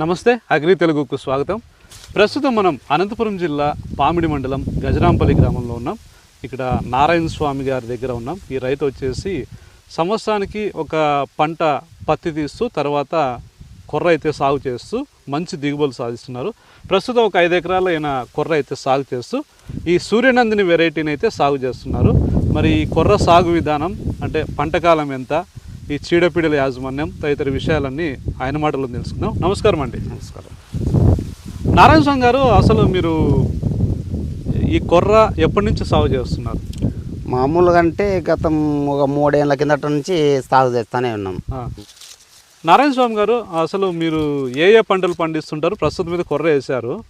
నమస్తే అగ్రి తెలుగుకు స్వాగతం. ప్రస్తుతం మనం అనంతపురం జిల్లా పామిడి మండలం గజరాంపల్లి గ్రామంలో ఉన్నాం. ఇక్కడ నారాయణ స్వామి గారి దగ్గర ఉన్నాం. ఈ రైతు వచ్చేసి సంవత్సరానికి ఒక పంట పత్తి తీస్తూ తర్వాత కొర్ర అయితే సాగు చేస్తూ మంచి దిగుబడులు సాధిస్తున్నారు. ప్రస్తుతం ఒక ఐదు ఎకరాల ఈయన కొర్ర అయితే సాగు చేస్తూ ఈ సూర్యనందిని వెరైటీని అయితే సాగు చేస్తున్నారు. మరి ఈ కొర్ర సాగు విధానం అంటే పంట కాలం ఎంత ఈ చీడపీడల యాజమాన్యం తదితర విషయాలన్నీ ఆయన మాటలో తెలుసుకుందాం. నమస్కారం అండి. నమస్కారం. నారాయణ స్వామి గారు అసలు మీరు ఈ కొర్ర ఎప్పటి నుంచి సాగు చేస్తున్నారు? మామూలుగా అంటే గతం ఒక మూడేళ్ళ కిందట నుంచి సాగు చేస్తూనే ఉన్నాం. నారాయణ స్వామి గారు అసలు మీరు ఏ ఏ పంటలు పండిస్తుంటారు? ప్రస్తుతం మీద కొర్ర వేశారు.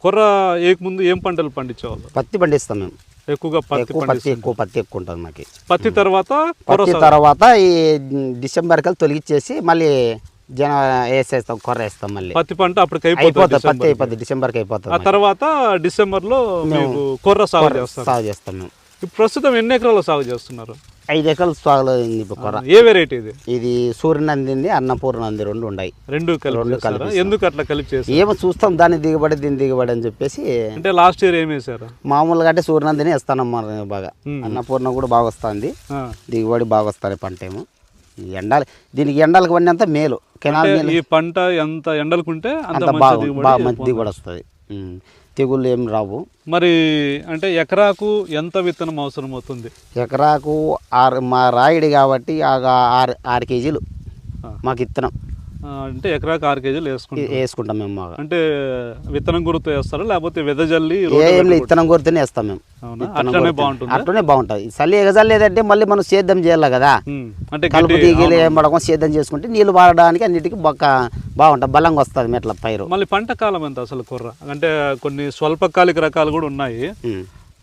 కొర్ర ఏకముందు ఏం పంటలు పండించేవాళ్ళు? పత్తి పండిస్తాం మేము. ఎక్కువగా పత్తి ఎక్కువ పత్తి ఎక్కువ పత్తి ఎక్కువ ఉంటుంది మాకు. పత్తి తర్వాత పత్తి. తర్వాత ఈ డిసెంబర్ కల్లా తొలగిచ్చేసి మళ్ళీ జన వేసేస్తాం కొర్ర వేస్తాం మళ్ళీ. పత్తి పంట అప్పటికి అయిపోతుంది పత్తి అయిపోతుంది అయిపోతుంది డిసెంబర్కి ఆ అయిపోతుంది తర్వాత డిసెంబర్లో మీకు కొర్ర సాగు చేస్తారు. సాగు చేస్తాం మేము. ఇప్పుడు ప్రస్తుతం ఎన్ని ఎకరాలు సాగు చేస్తున్నారు? ఐదు ఎకరాలు సాగులో ఉంది ఏ వెరైటీ ఇది? ఇది సూర్యనందింది అన్నపూర్ణంది రెండు ఉన్నాయి. రెండు రెండు? కలిపి ఎందుకు అట్లా కలిపి ఏమో చూస్తాం దాని దిగుబడి దీని దిగుబడి అని చెప్పేసి అంటే లాస్ట్ ఇయర్ ఏం వేశారు? మామూలుగా అంటే సూర్యనందిని వేస్తానమ్మా బాగా. అన్నపూర్ణ కూడా బాగా వస్తుంది. దిగుబడి బాగా వస్తుంది పంట ఏమో. ఎండాలి దీనికి ఎండలకు పడినంత మేలు. కెనాల్ ఈ పంట ఎంత ఎండలుకుంటే అంత అంత బాగా మంచి దిగుబడి వస్తుంది. తెగుళ్ళు ఏం రావు. మరి అంటే ఎకరాకు ఎంత విత్తనం అవసరం అవుతుంది? ఎకరాకు ఆరు మా రాయుడి కాబట్టి ఆరు ఆరు కేజీలు. మాకు ఇత్తనం. అంటే ఎకరాకు ఆరు కేజీలు వేసుకుంటాం. వేసుకుంటాం మేము బాగా అంటే విత్తనం గుర్తు వేస్తారా? లేకపోతే వెదజల్లి ఏ లేదు ఇత్తనం కొడితేనే వేస్తాం మేము. అట్లనే. బాగుంటుందా? అట్లనే బాగుంటుంది. చలి ఎగజల్లేదంటే మళ్ళీ మనం సేద్యం చేయాలి కదా? అంటే కలుపు ఏం పడకుండా సేద్యం చేసుకుంటే నీళ్ళు వాడడానికి అన్నిటికీ బొక్క బాగుంటుంది బలంగా వస్తుంది మెట్ల పైరు. మళ్ళీ పంట కాలం ఎంత అసలు కుర్ర? అంటే కొన్ని స్వల్పకాలిక రకాలు కూడా ఉన్నాయి.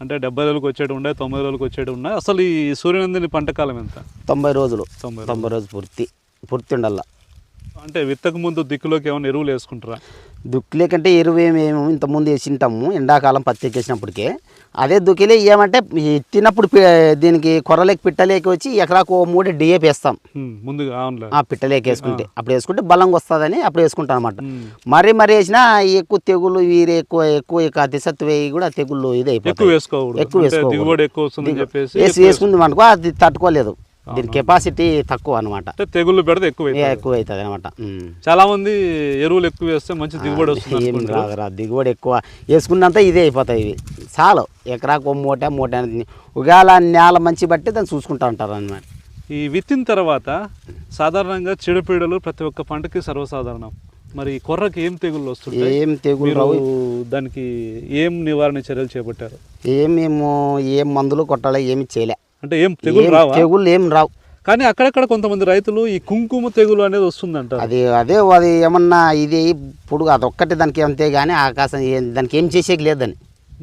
అంటే డెబ్బై రోజులకు వచ్చేటి ఉన్నాయి తొంభై రోజులకు వచ్చేటి ఉన్నాయి అసలు ఈ సూర్యనందిని పంట కాలం ఎంత? తొంభై రోజులు. తొంభై తొంభై రోజులు పూర్తి. పూర్తి ఉండాల. అంటే విత్తకు ముందు దిక్కులోకి ఏమైనా ఎరువులు వేసుకుంటారా? దుక్కిలే కంటే ఎరువు ఏమి ఇంత ముందు వేసింటాము. ఎండాకాలం పత్తి ఎక్కేసినప్పటికే. అదే దుక్కిలే ఏమంటే పి- దీనికి కొర్రలేకి పిట్టలేకి వచ్చి ఎకరాకు ఓ మూడు డిఏపి వేస్తాం ముందుగా పిట్టలేకి వేసుకుంటే అప్పుడు వేసుకుంటే బలంగా వస్తుందని అప్పుడు వేసుకుంటాం అనమాట. మరీ మరీ వేసినా ఎక్కువ తెగులు వీరు ఎక్కువ ఎక్కువ ఇక అతిశత్వ వేయి కూడా తెగుళ్ళు ఇది వేసుకోకూడదు. ఎక్కువ. దిగుబడి ఎక్కువ వస్తుందని చెప్పేసి వేసి వేసుకుంది అనుకో అది తట్టుకోలేదు. దీని కెపాసిటీ తక్కువ అనమాట తెగుళ్ళు పెడితే ఎక్కువ. ఎక్కువ అవుతుంది అనమాట చాలా మంది ఎరువులు ఎక్కువ వేస్తే మంచి దిగుబడి వస్తుంది దిగుబడి ఎక్కువ. వేసుకున్నంత ఇదే అయిపోతాయి ఇవి. చాలు ఎకరాకు మూట మూట ఒకవేళ నేల మంచి బట్టి దాన్ని చూసుకుంటా ఉంటారు అనమాట ఈ విత్తిన తర్వాత సాధారణంగా చీడపీడలు ప్రతి ఒక్క పంటకి సర్వసాధారణం. మరి కొర్రకి ఏం తెగుళ్ళు వస్తుంటాయి? ఏం రావు. దానికి ఏం నివారణ చర్యలు చేపట్టారు? ఏం మేము ఏం మందులు కొట్టాలి ఏమి చేయలే. అంటే ఏం తెగులు రావా? తెగుళ్ళు ఏం రావు. కానీ అక్కడక్కడ కొంతమంది రైతులు ఈ కుంకుమ తెగులు అనేది వస్తుందంట అది అదే అది ఏమన్నా ఇది పురుగు అదొక్కటి దానికి అంతే కానీ ఆకాశం దానికి ఏం చేసేకి లేదని.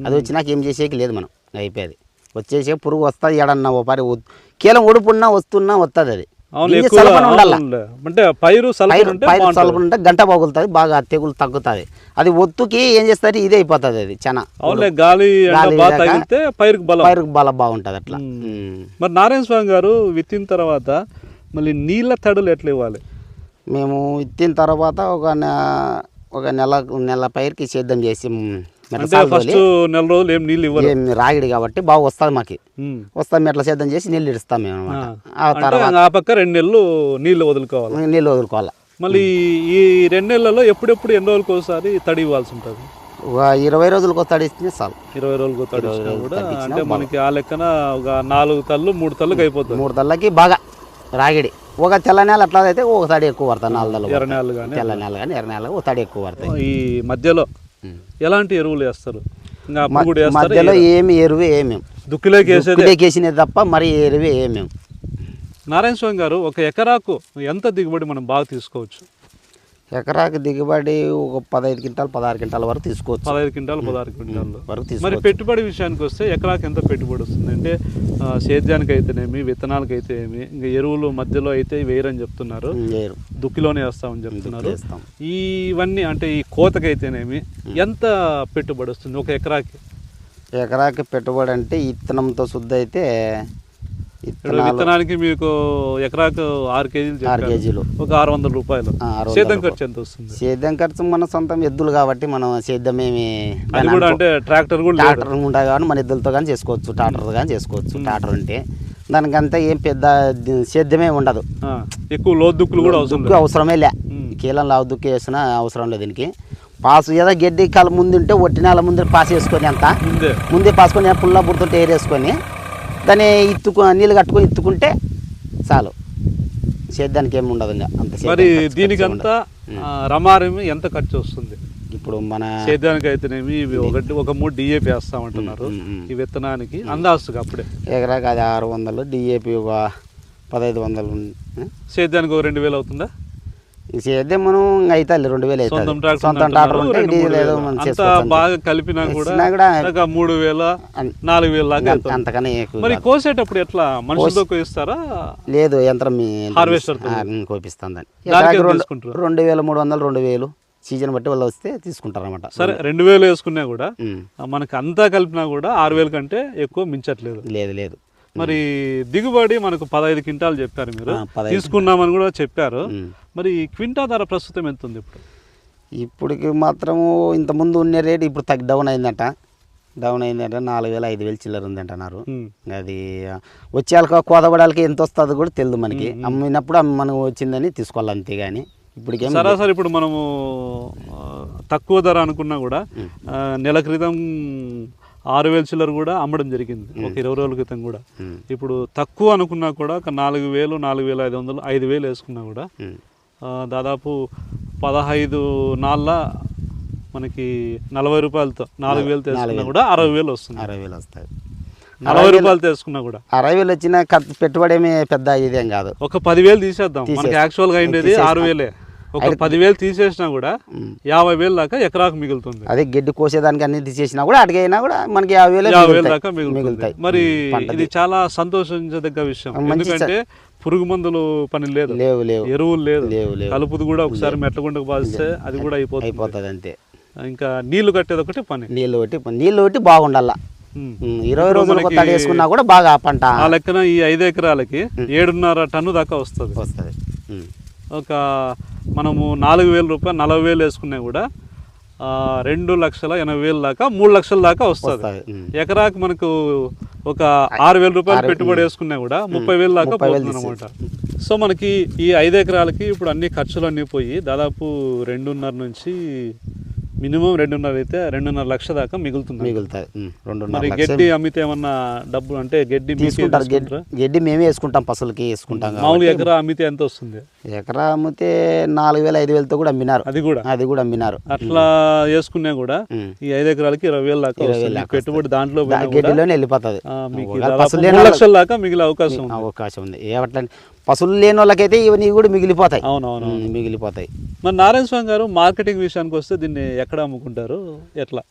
అది వచ్చినాక ఏం చేసేకి లేదు మనం అయిపోయేది. వచ్చేసే పురుగు వస్తుంది ఎడన్నా ఓ పరి కీలం ఉడుపున్నా వస్తున్నా వస్తుంది అది. అంటే పైరు. సలపన ఉంటే గంట పగులుతుంది బాగా తెగులు తగ్గుతుంది. అది ఒత్తుకి ఏం చేస్తుంది? ఇదే అయిపోతుంది అది చాలా అవునులే గాలి పైరుకు బలం. పైరుకు బాగుంటుంది అట్లా. మరి నారాయణ స్వామి గారు విత్తిన తర్వాత మళ్ళీ నీళ్ళ తడులు ఎట్లా ఇవ్వాలి? మేము ఇచ్చిన తర్వాత ఒక ఒక నెల నెల పైరుకి సేద్యం చేసి అంటే ఫస్ట్ నెల రోజులు ఏం నీళ్ళు ఇవ్వరు. ఏం రాగిడి కాబట్టి బాగా వస్తుంది మాకు. వస్తాం మెట్ల సేద్యం చేసి నీళ్ళు ఇస్తాం మేము ఆ. అనమాట ఆ తర్వాత ఆ పక్క రెండు నెలలు నీళ్ళు వదులుకోవాలి. నీళ్ళు వదులుకోవాలి. మళ్ళీ ఈ రెండు నెలలలో ఎప్పుడెప్పుడు ఎన్ని రోజులకు ఒకసారి తడి ఇవ్వాల్సి ఉంటుంది? ఇరవై రోజులకు వస్తాడు ఇస్తే చాలు. ఇరవై రోజులకు తడి కూడా తడి అంటే మనకి ఆ లెక్కన ఒక నాలుగు తల్లు మూడు తల్లుకి అయిపోతుంది. మూడు తల్లకి బాగా రాగిడి. ఒక తెల్ల నెల అట్లా అయితే ఒక తడి ఎక్కువ పడతాయి నాలుగు తల్లు ఎర్ర నేలలు కానీ తెల్ల నెల కానీ ఎర్ర నెల ఒక తడి ఎక్కువ పడతాయి. ఈ మధ్యలో. ఎలాంటి ఎరువులు వేస్తారు? మధ్యలో ఏమి ఎరువు ఏమేం దుక్కిలోకి వేసేది? తప్ప మరి ఎరువు ఏమేం నారాయణ స్వామి గారు ఒక ఎకరాకు ఎంత దిగుబడి మనం బాగా తీసుకోవచ్చు? ఎకరాకి దిగుబడి ఒక పదహైదు క్వింటాలు పదహారు క్వింటాల వరకు తీసుకోవచ్చు. పదహైదు క్వింటాలు పదహారు క్వింటాలు. వరకు మరి తీసుకోవచ్చు. పెట్టుబడి విషయానికి వస్తే ఎకరాకి ఎంత పెట్టుబడి వస్తుంది? అంటే సేద్యానికి అయితేనేమి విత్తనాలకు అయితే ఏమి ఇంకా ఎరువులు మధ్యలో అయితే వేయరని చెప్తున్నారు. దుక్కిలోనే వేస్తామని చెప్తున్నారు. ఇవన్నీ అంటే ఈ కోతకైతేనేమి ఎంత పెట్టుబడి వస్తుంది ఒక ఎకరాకి? ఎకరాకి పెట్టుబడి అంటే ఇత్తనంతో శుద్ధ అయితే ఇప్పుడు విత్తనానికి మీకు ఎకరాకు ఆరు కేజీలు ఆరు. కేజీలు. ఒక ఆరు వందల రూపాయలు. సేద్యం. ఖర్చు ఎంత వస్తుంది? సేద్యం ఖర్చు మన సొంతం ఎద్దులు కాబట్టి మనం సేద్యమేమి కూడా అంటే ట్రాక్టర్ కూడా ట్రాక్టర్ ఉంటాయి కాబట్టి మన ఎద్దులతో కానీ చేసుకోవచ్చు ట్రాక్టర్ కానీ చేసుకోవచ్చు. ట్రాక్టర్ ఉంటే దానికంతా ఏం పెద్ద సేద్యమే ఉండదు. ఎక్కువ లోదుక్కులు కూడా అవసరం దుక్కు అవసరమే లే. కీలం లావు దుక్కు వేసినా అవసరం లేదు దీనికి. పాసు ఏదో గడ్డి కాల ముందు ఉంటే ఒట్టి నెల ముందు పాస్ వేసుకొని అంత ముందే. పాసుకొని పుల్ల బుర్రతో ఏరేసుకొని దాన్ని ఇత్తుకు నీళ్ళు కట్టుకొని ఇత్తుకుంటే చాలు. సేద్యానికి ఏమి ఉండదు అంత మరి దీనికంతా రమారమి ఎంత ఖర్చు వస్తుంది? ఇప్పుడు మన సేద్యానికి అయితేనేమి ఒకటి ఒక మూడు డిఏపి వేస్తామంటున్నారు. ఈ విత్తనానికి అందాస్తుగా అప్పుడే. ఎకరాకి అది ఆరు వందలు డిఏపి ఒక పదహైదు వందలు. సేద్యానికి ఒక రెండు వేలు అవుతుందా? సేద్యం మనం అవుతుంది రెండు వేలు అవుతుంది సొంతం ట్రాక్టర్ ఉంటే డీజిల్ ఏదో. మనం చేసుకోవచ్చు. బాగా కలిపినా కూడా కూడా మూడు వేల నాలుగు వేల. అంతకనే మరి. కోసేటప్పుడు ఎట్లా? మనుషులతో కోయిస్తారా లేదు యంత్రం మీ Harvester తో. కోపిస్తాం దాన్ని. దానికి ఎకరాకి ఎంత రెండు వేలు మూడు వందలు రెండు వేలు. సీజన్ బట్టి వాళ్ళు వస్తే తీసుకుంటారు అనమాట సరే రెండు వేలు వేసుకున్నా కూడా మనకి అంతా కలిపినా కూడా ఆరు వేల కంటే ఎక్కువ మించట్లేదు. లేదు లేదు. మరి దిగుబడి మనకు పదహైదు క్వింటాలు చెప్పారు మీరు. తీసుకున్నామని కూడా చెప్పారు. మరి క్వింటా ధర ప్రస్తుతం ఎంత ఉంది ఇప్పుడు? ఇప్పటికి మాత్రము ఇంత ముందు ఉన్న రేట్ ఇప్పుడు తగ్గి డౌన్ అయిందంట. డౌన్ అయిందంటే నాలుగు వేలు ఐదు వేలు చిల్లర ఉంది అంటున్నారు. అది వచ్చేళ్ళకి కోదబడాలకి ఎంత వస్తుందో కూడా తెలియదు మనకి. అమ్మినప్పుడు అమ్మ మనకు వచ్చిందని తీసుకోవాలి అంతే కానీ ఇప్పటికేం సరాసరి ఇప్పుడు మనము తక్కువ ధర అనుకున్నా కూడా నెల క్రితం ఆరు వేల చిల్లర కూడా అమ్మడం జరిగింది. ఒక ఇరవై రోజుల క్రితం కూడా. ఇప్పుడు తక్కువ అనుకున్నా కూడా ఒక నాలుగు వేలు నాలుగు వేల ఐదు వందలు ఐదు వేలు వేసుకున్నా కూడా దాదాపు పదహైదు నాళ్ళ మనకి నలభై రూపాయలతో నాలుగు వేలు తీసుకున్నా కూడా అరవై వేలు వస్తుంది. అరవై వేలు వస్తాయి. నలభై రూపాయలు తీసుకున్నా కూడా. అరవై వేలు వచ్చిన పెట్టుబడి ఏమీ పెద్ద ఇదేం కాదు. ఒక పదివేలు తీసేద్దాం. మనకి. యాక్చువల్గా అయిండేది. ఆరు వేలే. ఒక పదివేలు తీసేసినా కూడా. యాభై వేలు దాకా ఎకరాకు మిగులుతుంది. అదే గడ్డి కోసేదానికి అన్ని తీసేసినా కూడా అడిగైనా కూడా మనకి యాభై వేలు యాభై వేలు. దాకా మిగులుతుంది. మిగులుతాయి. మరి. ఇది చాలా సంతోషించదగ్గ విషయం. ఎందుకంటే పురుగు మందులు పని లేదు. లేవు లేవు. ఎరువులు లేదు. లేవు లేవు. కలుపుది కూడా ఒకసారి మెట్టగుండకు బాధిస్తే అది కూడా అయిపోతుంది. అయిపోతుంది అంతే. ఇంకా నీళ్ళు కట్టేది ఒకటి పని. నీళ్ళు ఒకటి నీళ్ళు ఒకటి బాగుండాల. ఇరవై రోజులు కొత్త వేసుకున్నా కూడా బాగా పంట ఆ లెక్కన ఈ ఐదు ఎకరాలకి ఏడున్నర టన్ను దాకా వస్తుంది. వస్తుంది. ఒక మనము నాలుగు వేల రూపాయలు నలభై వేలు వేసుకున్నా కూడా రెండు లక్షల ఎనభై వేలు దాకా మూడు లక్షల దాకా వస్తుంది. ఎకరాకు మనకు ఒక ఆరు వేల రూపాయలు పెట్టుబడి వేసుకున్నా కూడా ముప్పై వేలు దాకా పోతుంది అనమాట సో మనకి ఈ ఐదు ఎకరాలకి ఇప్పుడు అన్ని ఖర్చులు అన్నీ పోయి దాదాపు రెండున్నర నుంచి మినిమం రెండున్నర అయితే రెండున్నర లక్ష దాకా మిగులుతుంది. ఉమ్, రెండున్నర మరి గడ్డి అమ్మితే ఏమన్నా డబ్బు అంటే గడ్డి తీసుకుంటారు. గడ్డి మేమే వేసుకుంటాం పసులకి వేసుకుంటాం మామూలు ఎకరా అమ్మితే ఎంత వస్తుంది? ఎకరా అమ్మితే నాలుగు వేలు ఐదు వేలతో కూడా అమ్మినారు. అది కూడా? అది కూడా అమ్మినారు. అట్లా వేసుకున్నా కూడా. ఈ ఐదు ఎకరాలకి ఇరవై వేలు దాకా వస్తుంది. పెట్టుబడి దాంట్లో గడ్డిలోనే వెళ్ళిపోతుంది. లక్షల దాకా మిగిలే అవకాశం అవకాశం ఉంది. ఏవట్లా పసులు లేని వాళ్ళకైతే ఇవన్నీ కూడా మిగిలిపోతాయి. అవునవును. మిగిలిపోతాయి. మరి నారాయణ స్వామి గారు మార్కెటింగ్ విషయానికి వస్తే దీన్ని ఎక్కడ అమ్ముకుంటారు? ఎట్లా?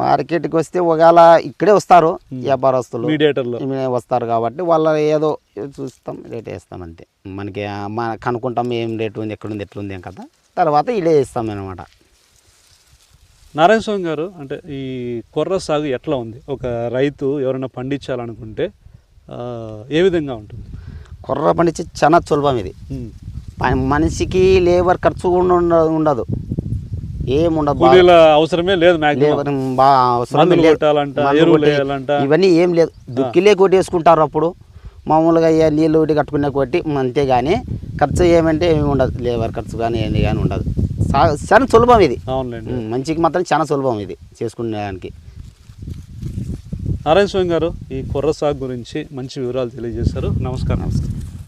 మార్కెట్కి వస్తే ఒకవేళ ఇక్కడే వస్తారు వ్యాపారస్తులు. మీడియేటర్లో. వస్తారు కాబట్టి వాళ్ళ ఏదో చూస్తాం రేట్ వేస్తాం అంతే. మనకి మన కనుక్కుంటాం ఏం రేటు ఉంది ఎక్కడుంది ఎట్లుంది ఏం కదా. తర్వాత ఇడే వేస్తాం అనమాట నారాయణ స్వామి గారు అంటే ఈ కొర్ర సాగు ఎట్లా ఉంది? ఒక రైతు ఎవరైనా పండించాలనుకుంటే ఏ విధంగా ఉంటుంది? కొర్ర పండించి చాలా సులభం ఇది. మనిషికి లేబర్ ఖర్చు కూడా ఉండ- ఉండదు. ఏముండదు? అవసరమే లేదు. ఇవన్నీ ఏం లేదు. దుక్కిలే కొట్టేసుకుంటారు అప్పుడు. మామూలుగా ఇక నీళ్ళు ఒకటి కట్టుకునే కొట్టి అంతే కానీ ఖర్చు ఏమంటే ఏమి ఉండదు. లేబర్ ఖర్చు కానీ ఏంది కానీ ఉండదు. చాలా సులభం ఇది. మంచికి మాత్రం చాలా సులభం ఇది చేసుకునేదానికి. నారాయణ స్వామి గారు ఈ కొర్ర సాగు గురించి మంచి వివరాలు తెలియజేశారు. నమస్కారం.